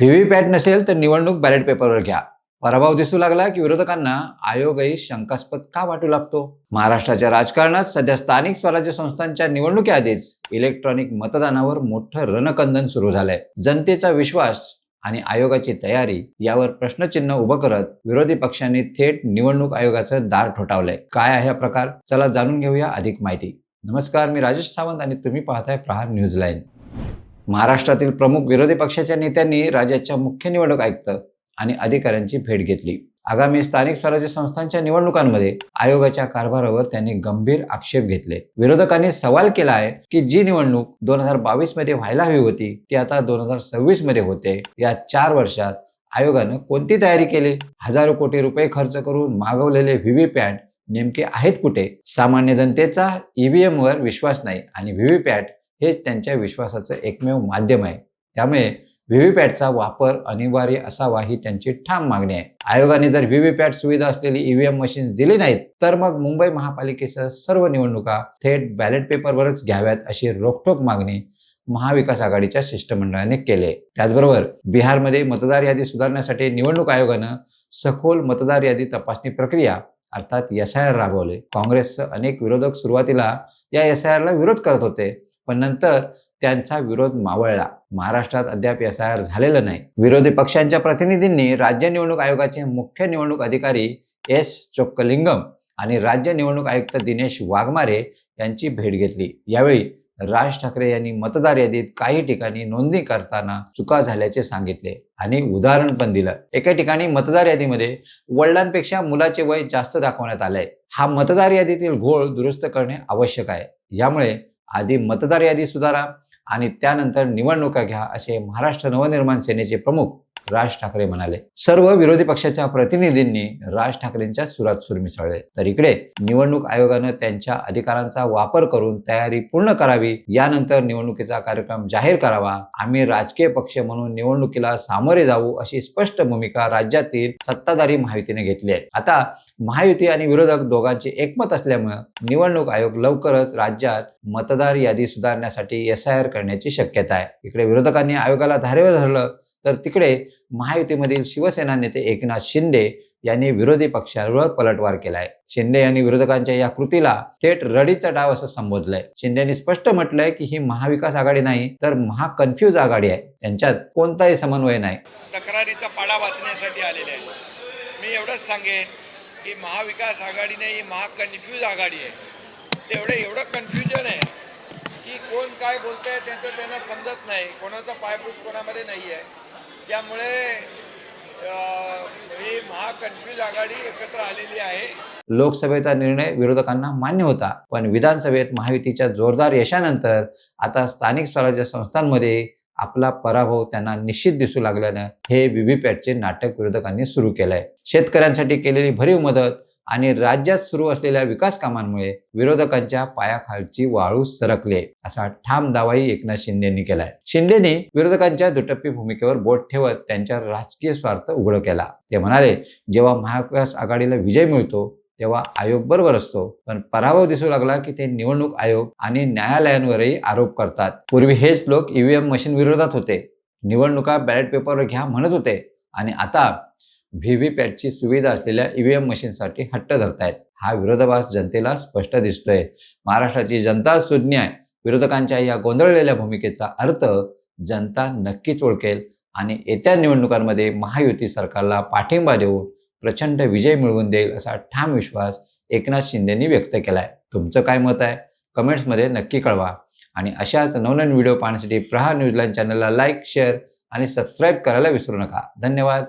VVPAT नसेल तर निवडणूक बॅलेट पेपरवर घ्या. पराभव दिसू लागला की विरोधकांना आयोगही शंकास्पद का वाटू लागतो? महाराष्ट्राच्या राजकारणात सध्या स्थानिक स्वराज्य संस्थांच्या निवडणुकीआधीच इलेक्ट्रॉनिक मतदानावर मोठं रणकंदन सुरू झालंय. जनतेचा विश्वास आणि आयोगाची तयारी यावर प्रश्नचिन्ह उभं करत विरोधी पक्षांनी थेट निवडणूक आयोगाचं दार ठोठावलंय. काय आहे हा प्रकार? चला जाणून घेऊया अधिक माहिती. नमस्कार मी राजेश सावंत आणि तुम्ही पाहताय प्रहार न्यूज लाईन महाराष्ट्रातील प्रमुख विरोधी पक्षाच्या नेत्यांनी राज्याच्या मुख्य निवडणूक आयुक्त आणि अधिकाऱ्यांची भेट घेतली. आगामी स्थानिक स्वराज्य संस्थांच्या निवडणुकांमध्ये आयोगाच्या कारभारावर त्यांनी गंभीर आक्षेप घेतले. विरोधकांनी सवाल केला आहे की जी निवडणूक दोन हजार बावीसमध्ये व्हायला हवी होती ती आता दोन हजार सव्वीसमध्ये होते. या चार वर्षात आयोगानं कोणती तयारी केली? हजारो कोटी रुपये खर्च करून मागवलेले व्हीव्हीपॅट नेमके आहेत कुठे? सामान्य जनतेचा ईव्हीएम वर विश्वास नाही आणि व्हीव्हीपॅट हेच त्यांच्या विश्वासाचं एकमेव माध्यम आहे. त्यामुळे व्हीव्हीपॅटचा वापर अनिवार्य असावा ही त्यांची ठाम मागणी आहे. आयोगाने जर व्हीव्हीपॅट सुविधा असलेली ईव्हीएम मशीन दिली नाहीत तर मग मुंबई महापालिकेसह सर्व निवडणुका थेट बॅलेट पेपरवरच घ्याव्यात अशी रोखठोक मागणी महाविकास आघाडीच्या शिष्टमंडळाने केले. त्याचबरोबर बिहारमध्ये मतदार यादी सुधारण्यासाठी निवडणूक आयोगानं सखोल मतदार यादी तपासणी प्रक्रिया अर्थात एस आय आर राबवले. काँग्रेसचं अनेक विरोधक सुरुवातीला या एस आय आरला विरोध करत होते. पण नंतर त्यांचा विरोध मावळला. महाराष्ट्रात अद्याप एस आय आर झालेलं नाही. विरोधी पक्षांच्या प्रतिनिधींनी राज्य निवडणूक आयोगाचे मुख्य निवडणूक अधिकारी एस चोक्कलिंगम आणि राज्य निवडणूक आयुक्त दिनेश वाघमारे यांची भेट घेतली. यावेळी राज ठाकरे यांनी मतदार यादीत काही ठिकाणी नोंदणी करताना चुका झाल्याचे सांगितले आणि उदाहरण पण दिलं. एका ठिकाणी मतदार यादीमध्ये वडिलांपेक्षा मुलाचे वय जास्त दाखवण्यात आलंय. हा मतदार यादीतील घोळ दुरुस्त करणे आवश्यक आहे. यामुळे आधी मतदार यादी सुधारा आणि त्यानंतर निवडणुका घ्या असे महाराष्ट्र नवनिर्माण सेनेचे प्रमुख राज ठाकरे म्हणाले सर्व विरोधी पक्षाच्या प्रतिनिधींनी राज ठाकरेंच्या सुरात सुर मिसळले. तर इकडे निवडणूक आयोगानं त्यांच्या अधिकारांचा वापर करून तयारी पूर्ण करावी. यानंतर निवडणुकीचा कार्यक्रम जाहीर करावा. आम्ही राजकीय पक्ष म्हणून निवडणुकीला सामोरे जाऊ अशी स्पष्ट भूमिका राज्यातील सत्ताधारी महायुतीने घेतली आहे. आता महायुती आणि विरोधक दोघांचे एकमत असल्यामुळे निवडणूक आयोग लवकरच राज्यात मतदार यादी सुधारण्यासाठी एस आय आर करण्याची शक्यता आहे. इकडे विरोधकांनी आयोगाला धारेवर धरलं तर तिकडे महायुतीमधील शिवसेना नेते एकनाथ शिंदे यांनी विरोधी पक्षांवर पलटवार केलाय. शिंदे यांनी विरोधकांच्या या कृतीला थेट रडीचा डाव असं संबोधलंय. शिंदेनी स्पष्ट म्हटलंय की ही महाविकास आघाडी नाही तर महाकन्फ्युज आघाडी आहे. त्यांच्यात कोणताही समन्वय नाही. तक्रारीचा पाडा वाचण्यासाठी आलेले आहे मी एवढंच सांगेन की महाविकास आघाडी नाही ही महाकन्फ्यूज आघाडी आहे. तेवढं एवढं कन्फ्युजन आहे की कोण काय बोलतंय त्यांचं त्यांना समजत नाही. कोणाचा पायपूस कोणामध्ये नाही आहे त्यामुळे ही महाकन्फ्यूज आघाडी एकत्र आलेली आहे. लोकसभेचा निर्णय विरोधकांना मान्य होता पण विधानसभेत महायुतीच्या जोरदार यशानंतर आता स्थानिक स्वराज्य संस्थांमध्ये आपला पराभव त्यांना निश्चित दिसू लागल्यानं हे व्हीव्हीपॅटचे नाटक विरोधकांनी सुरू केलंय. शेतकऱ्यांसाठी केलेली भरीव मदत आणि राज्यात सुरू असलेल्या विकास कामांमुळे विरोधकांच्या पायाखालची वाळू सरकले. असा ठाम दावाही एकनाथ शिंदेनी केलाय. शिंदेनी विरोधकांच्या दुटप्पी भूमिकेवर बोट ठेवत त्यांच्या राजकीय स्वार्थ उघड केला. ते म्हणाले जेव्हा महाविकास आघाडीला विजय मिळतो तेव्हा आयोग बरोबर असतो. पण पराभव दिसू लागला की ते निवडणूक आयोग आणि न्यायालयांवरही आरोप करतात. पूर्वी हेच लोक ईव्हीएम मशीन विरोधात होते. निवडणुका बॅलेट पेपरवर घ्या म्हणत होते. आणि आता व्ही व्ही पॅटची सुविधा असलेल्या ईव्हीएम मशीनसाठी हट्ट धरतायत. हा विरोधाभास जनतेला स्पष्ट दिसतोय. महाराष्ट्राची जनता सुज्ञ आहे. विरोधकांच्या या गोंधळलेल्या भूमिकेचा अर्थ जनता नक्कीच ओळखेल आणि येत्या निवडणुकांमध्ये महायुती सरकारला पाठिंबा देऊन प्रचंड विजय मिळवून देईल असा ठाम विश्वास एकनाथ शिंदेनी व्यक्त केला आहे तुमचं काय मत आहे? कमेंट्समध्ये नक्की कळवा आणि अशाच नवनवीन व्हिडिओ पाहण्यासाठी प्रहार न्यूजलाईन चॅनलला लाईक शेअर आणि सबस्क्राईब करायला विसरू नका. धन्यवाद.